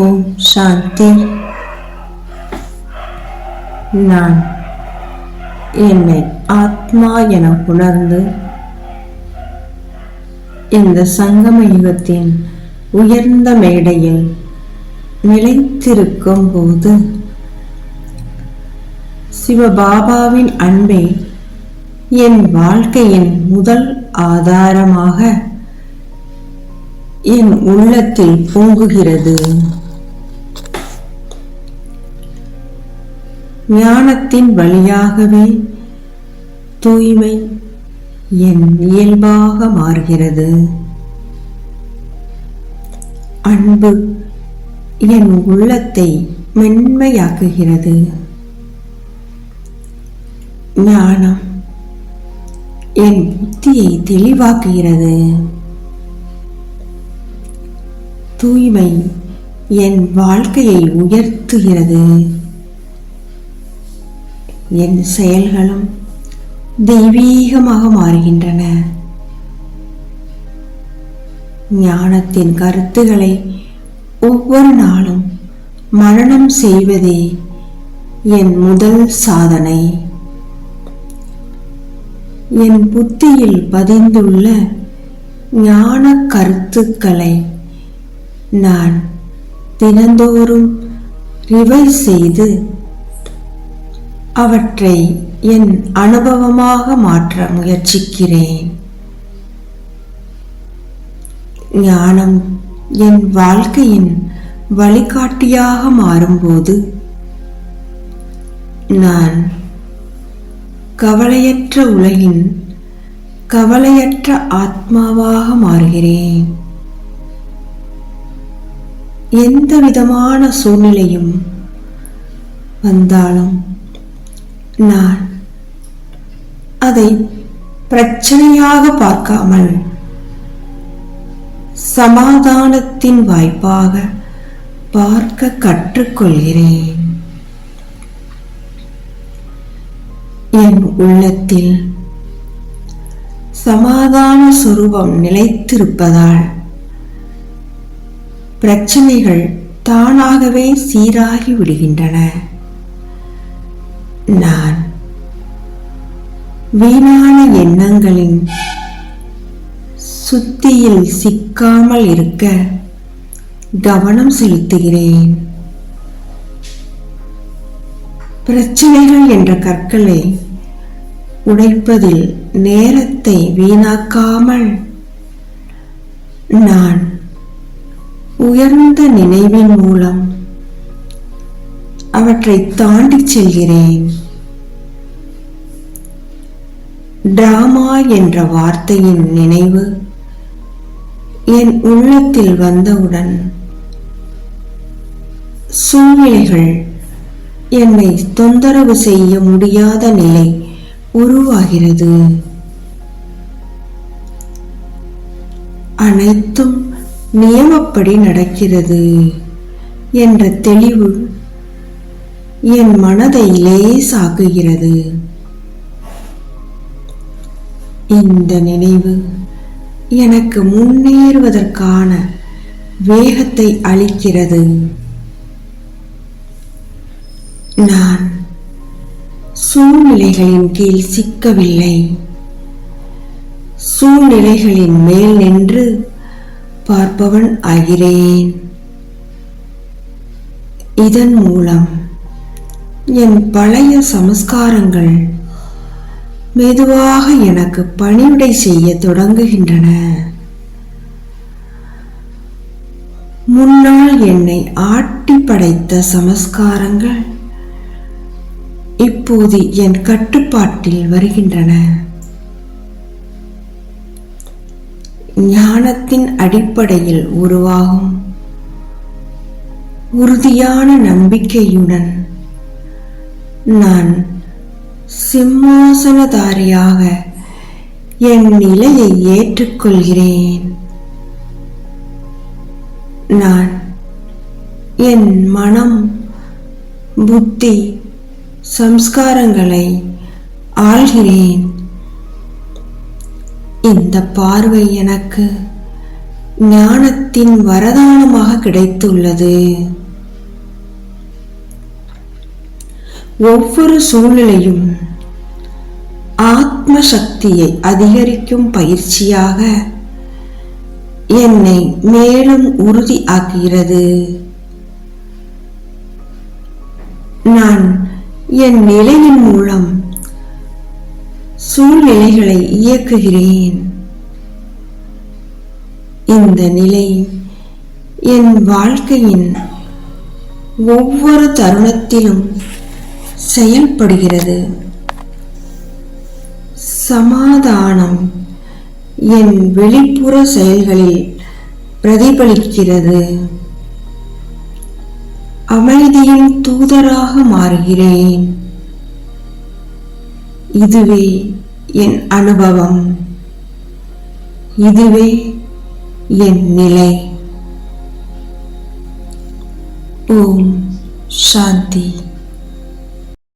ஓம் சாந்தி நான் என்னை ஆத்மா என உணர்ந்து இந்த சங்கம யுகத்தின் உயர்ந்த மேடையில் நிலைத்திருக்கும் போது சிவபாபாவின் அன்பே என் வாழ்க்கையின் முதல் ஆதாரமாக என் உள்ளத்தில் பொங்குகிறது. ஞானத்தின் வழியாகவே தூய்மை என் இயல்பாக மாறுகிறது. அன்பு என் உள்ளத்தை மென்மையாக்குகிறது. ஞானம் என் புத்தியை தெளிவாக்குகிறது. தூய்மை என் வாழ்க்கையை உயர்த்துகிறது. என் செயல்களும் தெய்வீகமாக மாறுகின்றன. ஞானத்தின் கருத்துக்களை ஒவ்வொரு நாளும் மரணம் செய்வதே என் முதல் சாதனை. என் புத்தியில் பதிந்துள்ள ஞான கருத்துக்களை நான் தினந்தோறும் ரிவைஸ் செய்து அவற்றை என் அனுபவமாக மாற்ற முயற்சிக்கிறேன். ஞானம் என் வாழ்க்கையின் வழிகாட்டியாக மாறும்போது நான் கவலையற்ற உலகின் கவலையற்ற ஆத்மாவாக மாறுகிறேன். எந்த விதமான சூழ்நிலையும் வந்தாலும் நான் அதை பிரச்சனையாக பார்க்காமல் சமாதானத்தின் வாய்ப்பாக பார்க்க கற்றுக்கொள்கிறேன். என் உள்ளத்தில் சமாதான சுரூபம் நிலைத்திருப்பதால் பிரச்சனைகள் தானாகவே சீராகி விடுகின்றன. நான். வீணான எண்ணங்களின் சுத்தியில் சிக்காமல் இருக்க கவனம் செலுத்துகிறேன். பிரச்சனைகள் என்ற கற்களை உடைப்பதில் நேரத்தை வீணாக்காமல் நான் உயர்ந்த நினைவின் மூலம் அவற்றை தாண்டி செல்கிறேன். டிராமா என்ற வார்த்தையின் நினைவு என் உள்ளத்தில் வந்தவுடன் சூழ்நிலைகள் என்னை தொந்தரவு செய்ய முடியாத நிலை உருவாகிறது. அனைத்தும் நியமப்படி நடக்கிறது என்ற தெளிவு என் மனதை லேசாக்குகிறது. இந்த நினைவு எனக்கு முன்னேறுவதற்கான வேகத்தை அளிக்கிறது. நான் சூழ்நிலைகளின் கீழ் சிக்கவில்லை. சூழ்நிலைகளின் மேல் நின்று பார்ப்பவன் ஆகிறேன். இதன் மூலம் என் பழைய சமஸ்காரங்கள் மெதுவாக எனக்கு பணிவிடை செய்ய தொடங்குகின்றன. முன்னால் என்னை ஆட்டி படைத்த சமஸ்காரங்கள் இப்போது என் கட்டுப்பாட்டில் வருகின்றன. ஞானத்தின் அடிப்படையில் உருவாகும் உறுதியான நம்பிக்கையுடன் நான் சிம்மாசனதாரியாக என் நிலையை ஏற்றுக்கொள்கிறேன். நான் என் மனம் புத்தி சம்ஸ்காரங்களை ஆள்கிறேன். இந்த பார்வை எனக்கு ஞானத்தின் வரதானமாக கிடைத்துள்ளது. ஒவ்வொரு சூழ்நிலையும் ஆத்ம சக்தியை அதிகரிக்கும் பயிற்சியாக என்னை மேலும் உறுதி ஆக்குகிறது நான் என் நிலையின் மூலம் சூழ்நிலைகளை இயக்குகிறேன். இந்த நிலை என் வாழ்க்கையின் ஒவ்வொரு தருணத்திலும் செயல்படுகிறது. சமாதானம் என் வெளிப்புற செயல்களில் பிரதிபலிக்கிறது. அமைதியின் தூதராக மாறுகிறேன். இதுவே என் அனுபவம். இதுவே என் நிலை. ஓம் சாந்தி.